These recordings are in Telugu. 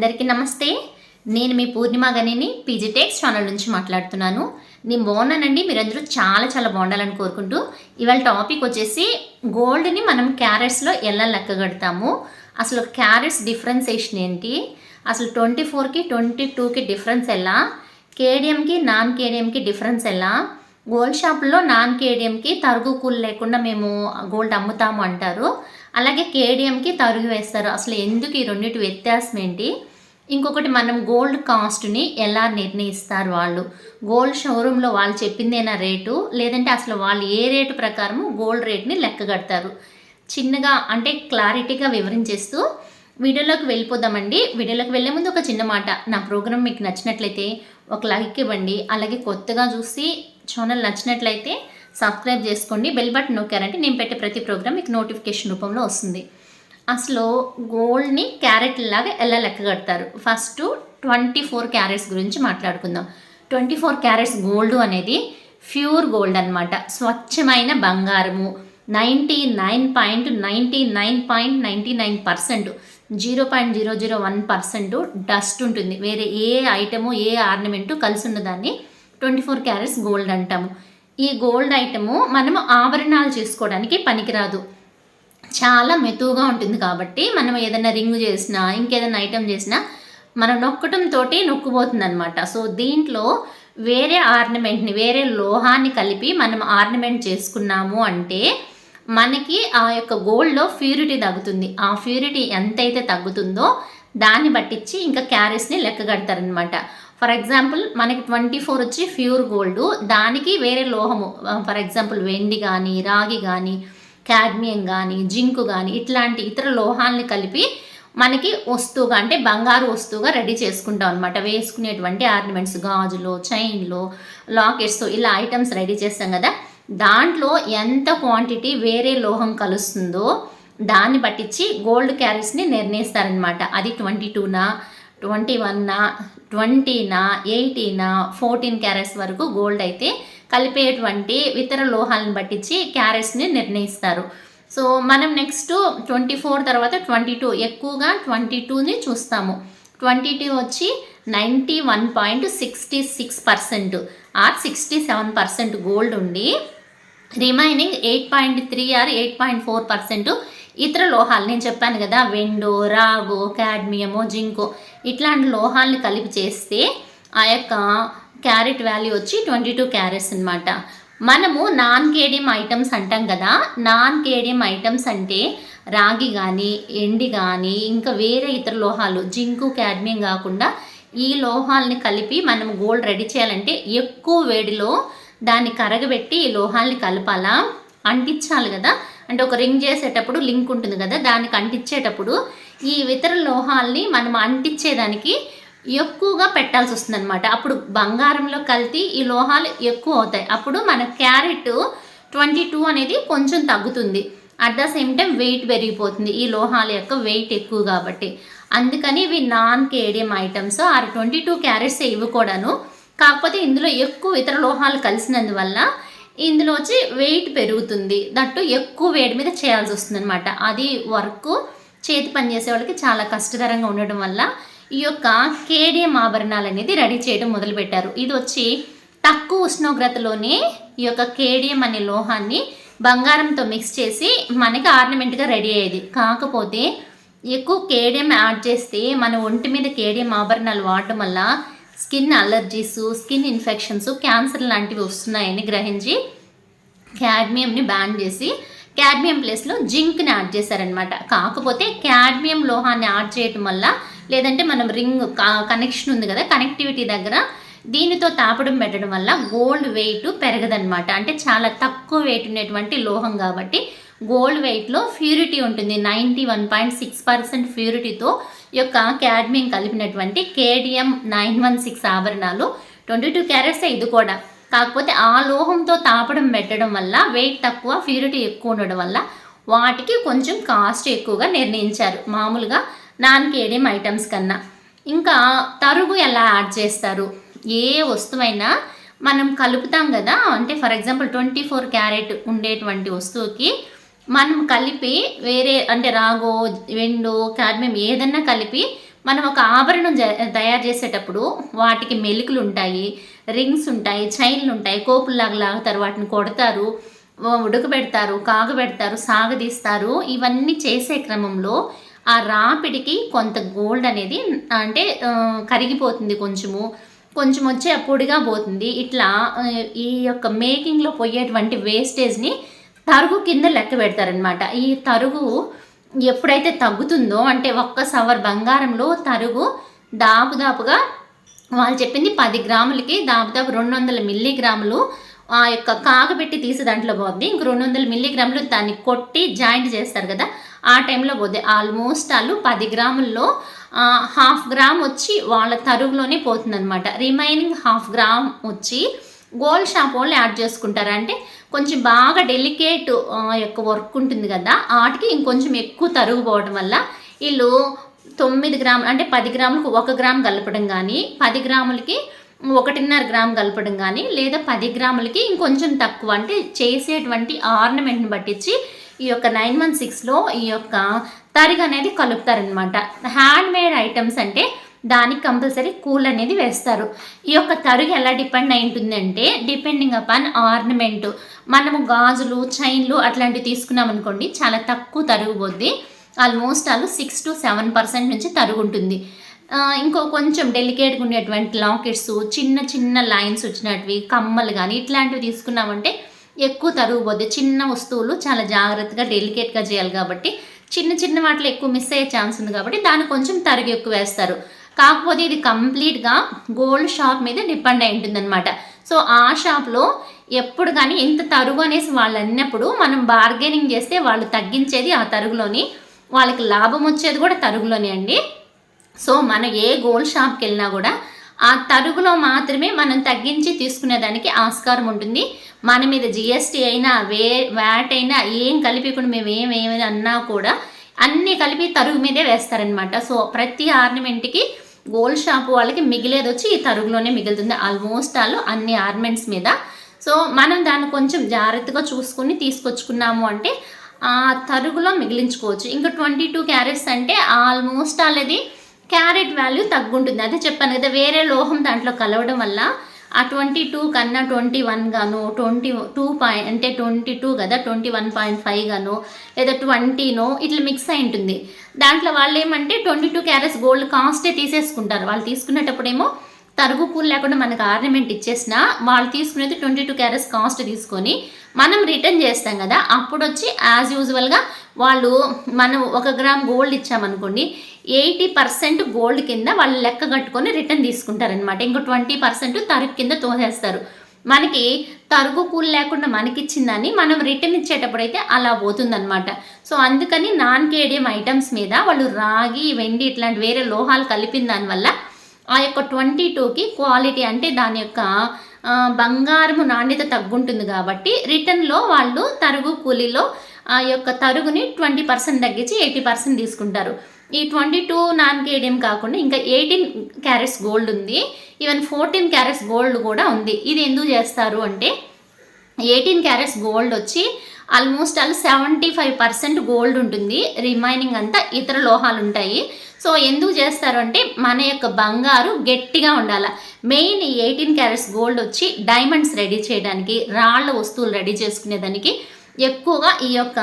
అందరికీ నమస్తే. నేను మీ పూర్ణిమ గనిని పీజీటెక్స్ ఛానల్ నుంచి మాట్లాడుతున్నాను. నేను బాగున్నానండి. మీరందరూ చాలా చాలా బాగుండాలని కోరుకుంటూ ఇవాళ టాపిక్ వచ్చేసి గోల్డ్ని మనం క్యారెట్స్లో ఎలా లెక్క కడతాము అసలు క్యారెట్స్ డిఫరెన్సేషన్ ఏంటి? అసలు ట్వంటీ ఫోర్కి ట్వంటీ టూకి డిఫరెన్స్ ఎలా? కేడిఎంకి నాన్ కేడిఎంకి డిఫరెన్స్ ఎలా? గోల్డ్ షాప్లో నాన్ కేడిఎంకి తరుగు కూలు లేకుండా మేము గోల్డ్ అమ్ముతాము అంటారు. అలాగే కేడిఎంకి తరుగు వేస్తారు. అసలు ఎందుకు ఈ రెండింటి వ్యత్యాసం ఏంటి? ఇంకొకటి మనం గోల్డ్ కాస్ట్ని ఎలా నిర్ణయిస్తారు వాళ్ళు? గోల్డ్ షోరూంలో వాళ్ళు చెప్పిందేనా రేటు? లేదంటే అసలు వాళ్ళు ఏ రేటు ప్రకారము గోల్డ్ రేట్ని లెక్క కడతారు? చిన్నగా అంటే క్లారిటీగా వివరించేస్తూ వీడియోలోకి వెళ్ళిపోదామండి. వీడియోలోకి వెళ్ళే ముందు ఒక చిన్న మాట. నా ప్రోగ్రామ్ మీకు నచ్చినట్లయితే ఒక లైక్ ఇవ్వండి. అలాగే కొత్తగా చూసి ఛానల్ నచ్చినట్లయితే సబ్స్క్రైబ్ చేసుకోండి. బెల్ బటన్ నొక్కారంటే నేను పెట్టే ప్రతి ప్రోగ్రామ్ మీకు నోటిఫికేషన్ రూపంలో వస్తుంది. అసలు గోల్డ్ని క్యారెట్ లాగా ఎలా లెక్క కడతారు? ఫస్ట్ ట్వంటీ ఫోర్ క్యారెట్స్ గురించి మాట్లాడుకుందాం. ట్వంటీ ఫోర్ క్యారెట్స్ గోల్డ్ అనేది ప్యూర్ గోల్డ్ అనమాట స్వచ్ఛమైన బంగారము. Ninety nine point ninety nine point ninety nine percent. Zero point zero zero one percent dust ఉంటుంది. వేరే ఏ ఐటము ఏ ఆర్నమెంటు కలిసి ఉన్నదాన్ని ట్వంటీ ఫోర్ క్యారెట్స్ గోల్డ్ అంటాము. ఈ గోల్డ్ ఐటము మనము ఆభరణాలు చేసుకోవడానికి పనికిరాదు. చాలా మెతువుగా ఉంటుంది కాబట్టి మనం ఏదైనా రింగ్ చేసినా ఇంకేదైనా ఐటెం చేసినా మనం నొక్కటంతో నొక్కుపోతుంది అనమాట సో దీంట్లో వేరే ఆర్నమెంట్ని వేరే లోహాన్ని కలిపి మనం ఆర్నమెంట్ చేసుకున్నాము అంటే మనకి ఆ యొక్క గోల్డ్లో ప్యూరిటీ తగ్గుతుంది. ఆ ప్యూరిటీ ఎంతైతే తగ్గుతుందో దాన్ని బట్టించి ఇంకా క్యారెట్స్ని లెక్క కడతారనమాట ఫర్ ఎగ్జాంపుల్ మనకి ట్వంటీ ఫోర్ వచ్చి ప్యూర్ గోల్డ్. దానికి వేరే లోహము ఫర్ ఎగ్జాంపుల్ వెండి కానీ రాగి కానీ క్యాడ్మియం కానీ జింకు కానీ ఇట్లాంటి ఇతర లోహాలని కలిపి మనకి వస్తువుగా అంటే బంగారు వస్తువుగా రెడీ చేసుకుంటాం అనమాట వేసుకునేటువంటి ఆర్నమెంట్స్ గాజులు చైన్లు లాకెట్స్ ఇలా ఐటమ్స్ రెడీ చేస్తాం కదా. దాంట్లో ఎంత క్వాంటిటీ వేరే లోహం కలుస్తుందో దాన్ని పట్టించి గోల్డ్ క్యారెట్స్ని నిర్ణయిస్తారనమాట అది ట్వంటీ టూనా ట్వంటీ వన్నా ట్వంటీనా ఎయిటీనా ఫోర్టీన్ క్యారెట్స్ వరకు గోల్డ్ అయితే కలిపేటువంటి ఇతర లోహాలను పట్టించి క్యారెట్స్ని నిర్ణయిస్తారు. సో మనం నెక్స్ట్ ట్వంటీ ఫోర్ తర్వాత ట్వంటీ టూ ఎక్కువగా ట్వంటీ టూని చూస్తాము. ట్వంటీ టూ వచ్చి ninety one point sixty six percent or sixty seven percent gold ఉండి remaining eight point three or eight point four percent ఇతర లోహాలు. నేను చెప్పాను కదా వెండో రాగో క్యాడ్మియము జింకో ఇట్లాంటి లోహాలను కలిపి చేస్తే ఆ యొక్క క్యారెట్ వాల్యూ వచ్చి ట్వంటీ టూ క్యారెట్స్ అనమాట మనము నాన్ కేడియం ఐటమ్స్ అంటాం కదా నాన్ కేడియం ఐటమ్స్ అంటే రాగి కానీ ఎండి కానీ ఇంకా వేరే ఇతర లోహాలు జింకు క్యాడ్మియం కాకుండా ఈ లోహాలని కలిపి మనం గోల్డ్ రెడీ చేయాలంటే ఎక్కువ వేడిలో దాన్ని కరగబెట్టి ఈ లోహాలని కలపాలా? అంటించాలి కదా. అంటే ఒక రింగ్ చేసేటప్పుడు లింక్ ఉంటుంది కదా దానికి అంటించేటప్పుడు ఈ ఇతర లోహాల్ని మనం అంటించేదానికి ఎక్కువగా పెట్టాల్సి వస్తుంది అనమాట అప్పుడు బంగారంలో కలిపి ఈ లోహాలు ఎక్కువ అవుతాయి. అప్పుడు మన క్యారెట్ ట్వంటీ టూ అనేది కొంచెం తగ్గుతుంది. At the same time weight పెరిగిపోతుంది. ఈ లోహాల యొక్క వెయిట్ ఎక్కువ కాబట్టి. అందుకని ఇవి non KDM items or twenty two carats ఇవి కూడాను. కాకపోతే ఇందులో ఎక్కువ ఇతర లోహాలు కలిసినందువల్ల ఇందులో వచ్చి వెయిట్ పెరుగుతుంది. దట్టు ఎక్కువ వేడి మీద చేయాల్సి వస్తుంది అనమాట అది వర్క్ చేతి పని చేసే వాళ్ళకి చాలా కష్టతరంగా ఉండడం వల్ల ఈ యొక్క కేడియం ఆభరణాలు అనేది రెడీ చేయడం మొదలుపెట్టారు. ఇది వచ్చి తక్కువ ఉష్ణోగ్రతలోనే ఈ యొక్క కేడియం అనే లోహాన్ని బంగారంతో మిక్స్ చేసి మనకి ఆర్నమెంట్గా రెడీ అయ్యేది. కాకపోతే ఎక్కువ కేడియం యాడ్ చేస్తే మన ఒంటి మీద కేడియం ఆభరణాలు వాడటం వల్ల skin allergies skin infections cancer లాంటివి వస్తున్నాయని గ్రహించి క్యాడ్మియంని బ్యాన్ చేసి క్యాడ్మియం ప్లేస్లో జింక్ని యాడ్ చేశారనమాట కాకపోతే క్యాడ్మియం లోహాన్ని యాడ్ చేయటం వల్ల లేదంటే మనం రింగ్ కనెక్షన్ ఉంది కదా కనెక్టివిటీ దగ్గర దీనితో తాపడం పెట్టడం వల్ల గోల్డ్ వెయిట్ పెరగదనమాట అంటే చాలా తక్కువ వెయిట్ ఉండేటువంటి లోహం కాబట్టి గోల్డ్ వెయిట్లో ప్యూరిటీ ఉంటుంది. Ninety one point six percent ప్యూరిటీతో యొక్క క్యాడ్మియం కలిపినటువంటి కేడిఎం నైన్ వన్ సిక్స్ ఆభరణాలు ట్వంటీ టూ క్యారెట్స్ ఇది కూడా. కాకపోతే ఆ లోహంతో తాపడం పెట్టడం వల్ల వెయిట్ తక్కువ ప్యూరిటీ ఎక్కువ ఉండడం వల్ల వాటికి కొంచెం కాస్ట్ ఎక్కువగా నిర్ణయించారు. మామూలుగా నాన్ కేడియం ఐటమ్స్ కన్నా. ఇంకా తరుగు ఎలా యాడ్ చేస్తారు? ఏ వస్తువైనా మనం కలుపుతాం కదా? అంటే for example twenty four carat ఉండేటువంటి వస్తువుకి మనం కలిపి వేరే అంటే రాగో వెండు కాడ్మియం ఏదన్నా కలిపి మనం ఒక ఆభరణం తయారు చేసేటప్పుడు వాటికి మెలికలు ఉంటాయి రింగ్స్ ఉంటాయి చైన్లు ఉంటాయి కోపుల్లాగా లాగుతారు వాటిని కొడతారు ఉడకబెడతారు కాగబెడతారు సాగదీస్తారు. ఇవన్నీ చేసే క్రమంలో ఆ రాపిడికి కొంత గోల్డ్ అనేది అంటే కరిగిపోతుంది కొంచెము. కొంచెం వచ్చి పొడిగా పోతుంది. ఇట్లా ఈ యొక్క మేకింగ్లో పోయేటువంటి వేస్టేజ్ని తరుగు కింద లెక్క పెడతారనమాట ఈ తరుగు ఎప్పుడైతే తగ్గుతుందో అంటే ఒక్క సవర్ బంగారంలో తరుగు దాపుదాపుగా వాళ్ళు చెప్పింది పది గ్రాములకి దాపుదాపు రెండు వందల మిల్లీగ్రాములు ఆ యొక్క కాగబెట్టి తీసి దాంట్లో పోద్ది. ఇంక రెండు వందల మిల్లీగ్రాములు దాన్ని కొట్టి జాయింట్ చేస్తారు కదా ఆ టైంలో పోద్ది. ఆల్మోస్ట్ వాళ్ళు పది గ్రాముల్లో హాఫ్ గ్రామ్ వచ్చి వాళ్ళ తరుగులోనే పోతుందన్నమాట. రిమైనింగ్ హాఫ్ గ్రామ్ వచ్చి గోల్డ్ షాప్ వాళ్ళు యాడ్ చేసుకుంటారు. అంటే కొంచెం బాగా డెలికేట్ యొక్క వర్క్ ఉంటుంది కదా వాటికి ఇంకొంచెం ఎక్కువ తరుగు పోవడం వల్ల వీళ్ళు తొమ్మిది గ్రాములు అంటే పది గ్రాములకు ఒక గ్రామ్ కలపడం కానీ పది గ్రాములకి ఒకటిన్నర గ్రామ్ కలపడం కానీ లేదా పది గ్రాములకి ఇంకొంచెం తక్కువ అంటే చేసేటువంటి ఆర్నమెంట్ని పట్టించి ఈ యొక్క నైన్ వన్ సిక్స్లో ఈ యొక్క తరిగ అనేది కలుపుతారనమాట హ్యాండ్ మేడ్ ఐటమ్స్ అంటే దానికి కంపల్సరీ కూల్ అనేది వేస్తారు. ఈ యొక్క తరుగు ఎలా డిపెండ్ అయి ఉంటుందంటే డిపెండింగ్ అపాన్ ఆర్నమెంట్. మనము గాజులు చైన్లు అట్లాంటివి తీసుకున్నాం అనుకోండి చాలా తక్కువ తరుగు పోద్ది ఆల్మోస్ట్ వాళ్ళు సిక్స్ టు సెవెన్ పర్సెంట్ నుంచి తరుగు ఉంటుంది ఇంకో కొంచెం డెలికేట్గా ఉండేటువంటి లాకెట్స్ చిన్న చిన్న లైన్స్ వచ్చినటివి కమ్మలు కానీ ఇట్లాంటివి తీసుకున్నామంటే ఎక్కువ తరుగు పోద్ది. చిన్న వస్తువులు చాలా జాగ్రత్తగా డెలికేట్గా చేయాలి కాబట్టి చిన్న చిన్న వాటిలో ఎక్కువ మిస్ అయ్యే ఛాన్స్ ఉంది కాబట్టి దాన్ని కొంచెం తరుగు ఎక్కువ వేస్తారు. కాకపోతే ఇది కంప్లీట్గా గోల్డ్ షాప్ మీద డిపెండ్ అయి ఉంటుందన్నమాట. సో ఆ షాప్లో ఎప్పుడు కానీ ఇంత తరుగు అనేసి వాళ్ళు అన్నప్పుడు మనం బార్గెనింగ్ చేస్తే వాళ్ళు తగ్గించేది ఆ తరుగులోని వాళ్ళకి లాభం వచ్చేది కూడా తరుగులోనే అండి. సో మనం ఏ గోల్డ్ షాప్కి వెళ్ళినా కూడా ఆ తరుగులో మాత్రమే మనం తగ్గించి తీసుకునేదానికి ఆస్కారం ఉంటుంది. మన మీద జిఎస్టీ అయినా వే వ్యాట్ అయినా ఏం కలిపి మేము ఏమేమి అన్నా కూడా అన్నీ కలిపి తరుగు మీదే వేస్తారనమాట సో ప్రతి ఆర్నమెంట్కి గోల్డ్ షాప్ వాళ్ళకి మిగిలేది వచ్చి ఈ తరుగులోనే మిగులుతుంది. ఆల్మోస్ట్ ఆల్ అన్ని ఆర్నమెంట్స్ మీద. సో మనం దాన్ని కొంచెం జాగ్రత్తగా చూసుకుని తీసుకొచ్చుకున్నాము అంటే ఆ తరుగులో మిగిలించుకోవచ్చు. ఇంకా ట్వంటీ టూ క్యారెట్స్ అంటే ఆల్మోస్ట్ ఆల్ అది క్యారెట్ వాల్యూ తగ్గుంటుంది. అదే చెప్పాను కదా వేరే లోహం దాంట్లో కలవడం వల్ల ఆ ట్వంటీ టూ కన్నా ట్వంటీ వన్ గాను ట్వంటీ టూ పాయింట్ అంటే ట్వంటీ టూ కదా ట్వంటీ వన్ పాయింట్ ఫైవ్ గాను లేదా ట్వంటీనో ఇట్లా మిక్స్ అయి ఉంటుంది. దాంట్లో వాళ్ళు ఏమంటే ట్వంటీ టూ క్యారెట్స్ గోల్డ్ కాస్టే తీసేసుకుంటారు. వాళ్ళు తీసుకునేటప్పుడేమో తరుగు పూలు లేకుండా మనకు ఆర్నమెంట్ ఇచ్చేసిన వాళ్ళు తీసుకునేది ట్వంటీ టూ క్యారెట్స్ కాస్ట్ తీసుకొని మనం రిటర్న్ చేస్తాం కదా. అప్పుడు వచ్చి యాజ్ యూజువల్గా వాళ్ళు మనం ఒక గ్రామ్ గోల్డ్ ఇచ్చామనుకోండి ఎయిటీ పర్సెంట్ గోల్డ్ కింద వాళ్ళు లెక్క కట్టుకొని రిటర్న్ తీసుకుంటారనమాట ఇంకో ట్వంటీ పర్సెంట్ తరుగు కింద తోసేస్తారు. మనకి తరుగు కూలి లేకుండా మనకిచ్చిందని మనం రిటర్న్ ఇచ్చేటప్పుడు అయితే అలా పోతుందన్నమాట. సో అందుకని నాన్ కేడియం ఐటమ్స్ మీద వాళ్ళు రాగి వెండి ఇట్లాంటి వేరే లోహాలు కలిపిన దానివల్ల ఆ యొక్క ట్వంటీ టూకి క్వాలిటీ అంటే దాని యొక్క బంగారము నాణ్యత తగ్గుంటుంది కాబట్టి రిటర్న్లో వాళ్ళు తరుగు కూలీలో ఆ యొక్క తరుగుని ట్వంటీ పర్సెంట్ తగ్గించి ఎయిటీ పర్సెంట్ తీసుకుంటారు. ఈ ట్వంటీ టూ నాన్ కేడియం కాకుండా ఇంకా ఎయిటీన్ క్యారెట్స్ గోల్డ్ ఉంది. ఈవెన్ ఫోర్టీన్ క్యారెట్స్ గోల్డ్ కూడా ఉంది. ఇది ఎందుకు చేస్తారు అంటే ఎయిటీన్ క్యారెట్స్ గోల్డ్ వచ్చి almost all seventy five percent gold ఉంటుంది. రిమైనింగ్ అంతా ఇతర లోహాలు ఉంటాయి. సో ఎందుకు చేస్తారు అంటే మన యొక్క బంగారు గట్టిగా ఉండాల. మెయిన్ ఎయిటీన్ క్యారెట్స్ గోల్డ్ వచ్చి డైమండ్స్ రెడీ చేయడానికి రాళ్ళ వస్తువులు రెడీ చేసుకునేదానికి ఎక్కువగా ఈ యొక్క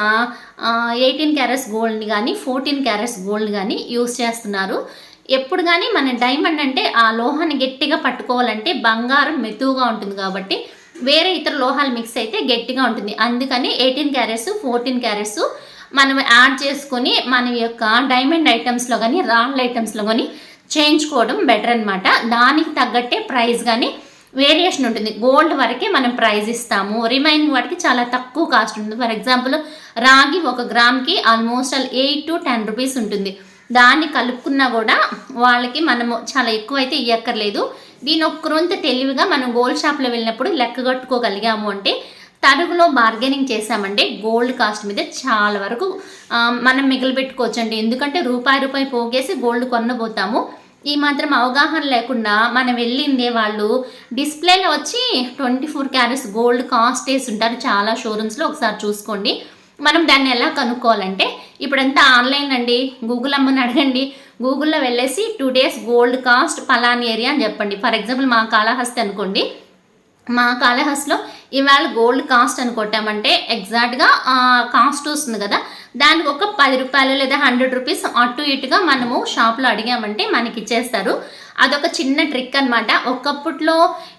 ఎయిటీన్ క్యారెట్స్ గోల్డ్ని కానీ ఫోర్టీన్ క్యారెట్స్ గోల్డ్ కానీ యూస్ చేస్తున్నారు. ఎప్పుడు కానీ మన డైమండ్ అంటే ఆ లోహాన్ని గట్టిగా పట్టుకోవాలంటే బంగారం మెతువుగా ఉంటుంది కాబట్టి వేరే ఇతర లోహాలు మిక్స్ అయితే గట్టిగా ఉంటుంది. అందుకని ఎయిటీన్ క్యారెట్స్ ఫోర్టీన్ క్యారెట్స్ మనం యాడ్ చేసుకొని మన యొక్క డైమండ్ ఐటమ్స్లో కానీ రాళ్ళ ఐటమ్స్లో కానీ చేయించుకోవడం బెటర్ అనమాట దానికి తగ్గట్టే ప్రైస్ కానీ వేరియేషన్ ఉంటుంది. గోల్డ్ వరకే మనం ప్రైజ్ ఇస్తాము. రిమైనింగ్ వాటికి చాలా తక్కువ కాస్ట్ ఉంటుంది. ఫర్ ఎగ్జాంపుల్ రాగి ఒక గ్రామ్కి almost all eight to ten rupees ఉంటుంది. దాన్ని కలుపుకున్నా కూడా వాళ్ళకి మనము చాలా ఎక్కువ అయితే ఇవ్వక్కర్లేదు దీని ఒక్కరొంత తెలివిగా మనం గోల్డ్ షాప్లో వెళ్ళినప్పుడు లెక్క కట్టుకోగలిగాము అంటే తరుగులో బార్గెనింగ్ చేసామంటే గోల్డ్ కాస్ట్ మీద చాలా వరకు మనం మిగిలిపెట్టుకోవచ్చు అండి ఎందుకంటే రూపాయి రూపాయి పోగేసి గోల్డ్ కొనబోతాము. ఈ మాత్రం అవగాహన లేకుండా మనం వెళ్ళిందే వాళ్ళు డిస్ప్లేలో వచ్చి twenty four carats gold cost వేసి ఉంటారు. చాలా షోరూమ్స్లో ఒకసారి చూసుకోండి. మనం దాన్ని ఎలా కనుక్కోవాలంటే ఇప్పుడంతా ఆన్లైన్ అండి. గూగుల్ అమ్మని అడగండి. గూగుల్లో వెళ్ళేసి టూ డేస్ గోల్డ్ కాస్ట్ పలాని ఏరియా అని చెప్పండి. ఫర్ ఎగ్జాంపుల్ మా కాళహస్తి అనుకోండి. మా కాళహస్తిలో ఇవాళ గోల్డ్ కాస్ట్ అని కొట్టామంటే ఎగ్జాక్ట్గా కాస్ట్ వస్తుంది కదా. దానికి ఒక పది రూపాయలు లేదా హండ్రెడ్ రూపీస్ అటు ఇటుగా మనము షాప్లో అడిగామంటే మనకి ఇచ్చేస్తారు. అదొక చిన్న ట్రిక్ అనమాట ఒకప్పట్లో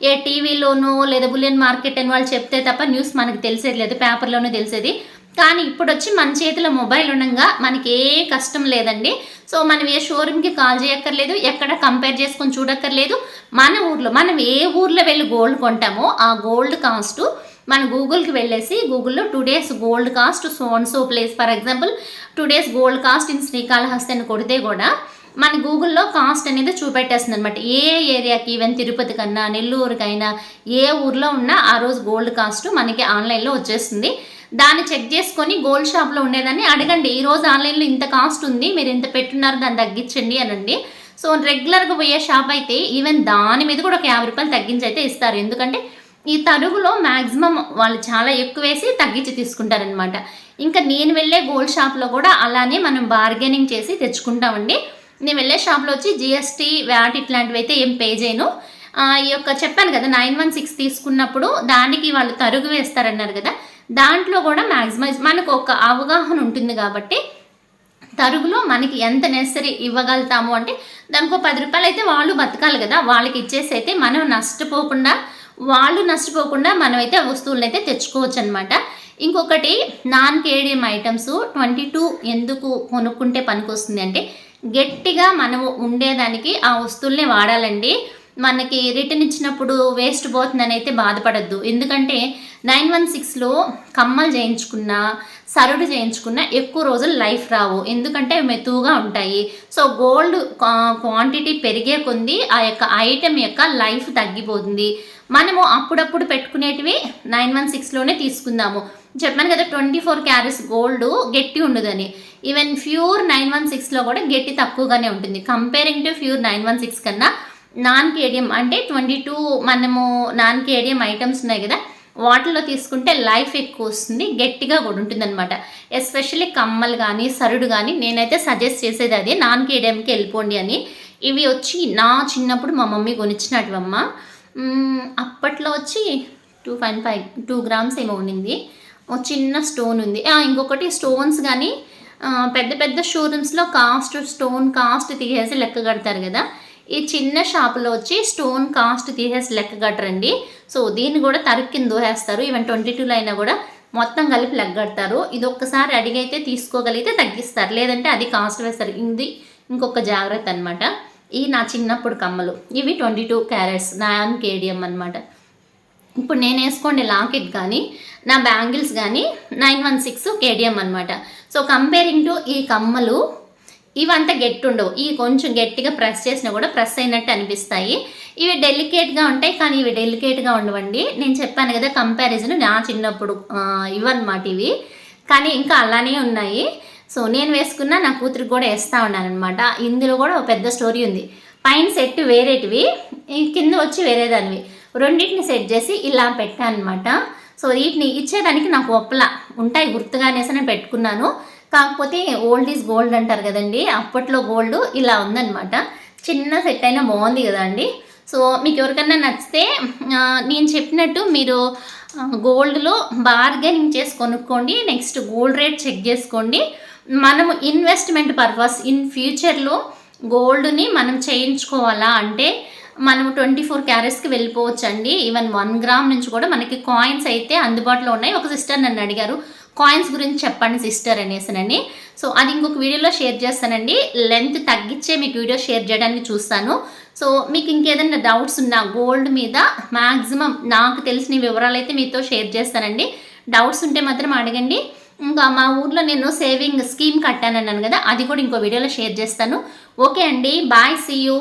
ఏ టీవీలోనో లేదా బులియన్ మార్కెట్ అని వాళ్ళు చెప్తే తప్ప న్యూస్ మనకి తెలిసేది లేదు పేపర్లోనూ తెలిసేది. కానీ ఇప్పుడు వచ్చి మన చేతిలో మొబైల్ ఉండగా మనకి ఏ కష్టం లేదండి. సో మనం ఏ షోరూమ్కి కాల్ చేయక్కర్లేదు ఎక్కడ కంపేర్ చేసుకొని చూడక్కర్లేదు. మన ఊర్లో మనం ఏ ఊర్లో వెళ్ళి గోల్డ్ కొంటామో ఆ గోల్డ్ కాస్ట్ మన గూగుల్కి వెళ్ళేసి గూగుల్లో today's gold cost so and so place for example today's gold cost in Srikalahasti అని కొడితే కూడా మన గూగుల్లో కాస్ట్ అనేది చూపెట్టేస్తుంది అనమాట ఏ ఏరియాకి ఈవెన్ తిరుపతి కన్నా నెల్లూరుకైనా ఏ ఊర్లో ఉన్నా ఆ రోజు గోల్డ్ కాస్ట్ మనకి ఆన్లైన్లో వచ్చేస్తుంది. దాన్ని చెక్ చేసుకొని గోల్డ్ షాప్లో ఉండేదాన్ని. అడగండి ఈ రోజు ఆన్లైన్లో ఇంత కాస్ట్ ఉంది మీరు ఇంత పెట్టున్నారు దాన్ని తగ్గించండి అనండి. సో రెగ్యులర్గా పోయే షాప్ అయితే ఈవెన్ దాని మీద కూడా ఒక యాభై రూపాయలు తగ్గించి అయితే ఇస్తారు. ఎందుకంటే ఈ తరుగులో మ్యాక్సిమం వాళ్ళు చాలా ఎక్కువ వేసి తగ్గించి తీసుకుంటారనమాట ఇంకా నేను వెళ్ళే గోల్డ్ షాప్లో కూడా అలానే మనం బార్గెనింగ్ చేసి తెచ్చుకుంటామండి. నేను వెళ్ళే షాప్లో వచ్చి జిఎస్టీ వ్యాట్ ఇట్లాంటివి అయితే ఏం పే చేయను. ఈ యొక్క చెప్పాను కదా నైన్ వన్ సిక్స్ తీసుకున్నప్పుడు దానికి వాళ్ళు తరుగు వేస్తారన్నారు కదా దాంట్లో కూడా మ్యాక్సిమైజ్ మనకు ఒక అవగాహన ఉంటుంది కాబట్టి తరుగులో మనకి ఎంత నెసరీ ఇవ్వగలుగుతాము అంటే దానికి ఒక పది రూపాయలు అయితే వాళ్ళు బతకాలి కదా. వాళ్ళకి ఇచ్చేసి అయితే మనం నష్టపోకుండా వాళ్ళు నష్టపోకుండా మనమైతే ఆ వస్తువులను అయితే తెచ్చుకోవచ్చు అనమాట ఇంకొకటి non KDM items twenty two ఎందుకు కొనుక్కుంటే పనికొస్తుంది అంటే గట్టిగా మనము ఉండేదానికి ఆ వస్తువుల్ని వాడాలండి. మనకి రిటర్న్ ఇచ్చినప్పుడు వేస్ట్ పోతుందని అయితే బాధపడద్దు. ఎందుకంటే నైన్ వన్ సిక్స్లో కమ్మలు చేయించుకున్న సరుడు చేయించుకున్న ఎక్కువ రోజులు లైఫ్ రావు. ఎందుకంటే మెతువుగా ఉంటాయి. సో గోల్డ్ క్వాంటిటీ పెరిగే కొంది ఆ యొక్క ఐటెం యొక్క లైఫ్ తగ్గిపోతుంది. మనము అప్పుడప్పుడు పెట్టుకునేటివి నైన్ వన్ సిక్స్లోనే తీసుకుందాము. చెప్పాను కదా ట్వంటీ ఫోర్ క్యారెట్స్ గోల్డ్ గట్టి ఉండదని. ఈవెన్ ప్యూర్ నైన్ వన్ సిక్స్లో కూడా గట్టి తక్కువగానే ఉంటుంది. Comparing to pure nine one six కన్నా నాన్ కేడియం అంటే ట్వంటీ టూ మనము నాన్ కేడియం ఐటమ్స్ ఉన్నాయి కదా వాటిలో తీసుకుంటే లైఫ్ ఎక్కువ వస్తుంది గట్టిగా కూడా ఉంటుందన్నమాట. ఎస్పెషల్లీ కమ్మలు కానీ సరుడు కానీ నేనైతే సజెస్ట్ చేసేది అది నాన్ కేడియంకి వెళ్ళిపోండి అని. ఇవి వచ్చి నా చిన్నప్పుడు మా మమ్మీ కొనిచ్చినటువమ్మ. అమ్మ అప్పట్లో వచ్చి two point five two grams ఏమో ఉండింది ఒక చిన్న స్టోన్ ఉంది. ఇంకొకటి స్టోన్స్ కానీ పెద్ద పెద్ద షోరూమ్స్లో కాస్ట్ స్టోన్ కాస్ట్ తీసేసి లెక్క కడతారు కదా. ఈ చిన్న షాపులో వచ్చి స్టోన్ కాస్ట్ తీసేసి లెక్క కట్టరండి. సో దీన్ని కూడా తరుగు కింద దోహేస్తారు ఈవెన్ ట్వంటీ టూలో అయినా కూడా మొత్తం కలిపి లెక్క కడతారు. ఇది ఒక్కసారి అడిగైతే తీసుకోగలిగితే తగ్గిస్తారు. లేదంటే అది కాస్ట్ వేస్తారు. ఇది ఇంకొక జాగ్రత్త అనమాట ఈ నా చిన్నప్పుడు కమ్మలు. ఇవి twenty two carats. Non KDM అనమాట ఇప్పుడు నేను వేసుకోండి లాకెట్ కానీ నా బ్యాంగిల్స్ కానీ నైన్ వన్ సిక్స్ కేడిఎం అనమాట సో కంపేరింగ్ టు ఈ కమ్మలు ఇవంతా గట్టి ఉండవు ఇవి కొంచెం గట్టిగా ప్రెస్ చేసినా కూడా ప్రెస్ అయినట్టు అనిపిస్తాయి. ఇవి డెలికేట్గా ఉంటాయి కానీ ఇవి డెలికేట్గా ఉండవండి. నేను చెప్పాను కదా కంపారిజన్ నా చిన్నప్పుడు ఇవన్నమాట ఇవి. కానీ ఇంకా అలానే ఉన్నాయి. సో నేను వేసుకున్న నా కూతురికి కూడా వేస్తూ ఉన్నాను అనమాట ఇందులో కూడా ఒక పెద్ద స్టోరీ ఉంది. పైన సెట్ వేరేటివి కింద వచ్చి వేరేదానివి. రెండింటిని సెట్ చేసి ఇలా పెట్టాను అనమాట సో వీటిని ఇచ్చేదానికి నాకు ఒప్పల. ఉంటాయి గుర్తుగా అనేసి నేను పెట్టుకున్నాను. కాకపోతే ఓల్డ్ ఈజ్ గోల్డ్ అంటారు కదండి అప్పట్లో గోల్డ్ ఇలా ఉందనమాట చిన్న సెట్ అయినా బాగుంది కదండి సో మీకు ఎవరికైనా నచ్చితే నేను చెప్పినట్టు మీరు గోల్డ్లో బార్గెనింగ్ చేసి కొనుక్కోండి నెక్స్ట్ గోల్డ్ రేట్ చెక్ చేసుకోండి. మనము ఇన్వెస్ట్మెంట్ పర్పస్ ఇన్ ఫ్యూచర్లో గోల్డ్ని మనం చేయించుకోవాలా అంటే మనము ట్వంటీ ఫోర్ క్యారెట్స్కి వెళ్ళిపోవచ్చు అండి ఈవెన్ వన్ గ్రామ్ నుంచి కూడా మనకి కాయిన్స్ అయితే అందుబాటులో ఉన్నాయి. ఒక సిస్టర్ నన్ను అడిగారు కాయిన్స్ గురించి చెప్పండి సిస్టర్ అనేసానని సో అది ఇంకొక వీడియోలో షేర్ చేస్తానండి. లెంత్ తగ్గించే మీకు వీడియో షేర్ చేయడానికి చూస్తాను. సో మీకు ఇంకేదైనా డౌట్స్ ఉన్నా గోల్డ్ మీద మ్యాక్సిమం నాకు తెలిసిన వివరాలు అయితే మీతో షేర్ చేస్తానండి. డౌట్స్ ఉంటే మాత్రం అడగండి. ఇంకా మా ఊర్లో నేను సేవింగ్ స్కీమ్ కట్టానన్నాను కదా అది కూడా ఇంకో వీడియోలో షేర్ చేస్తాను. ఓకే అండి బాయ్ సీ యూ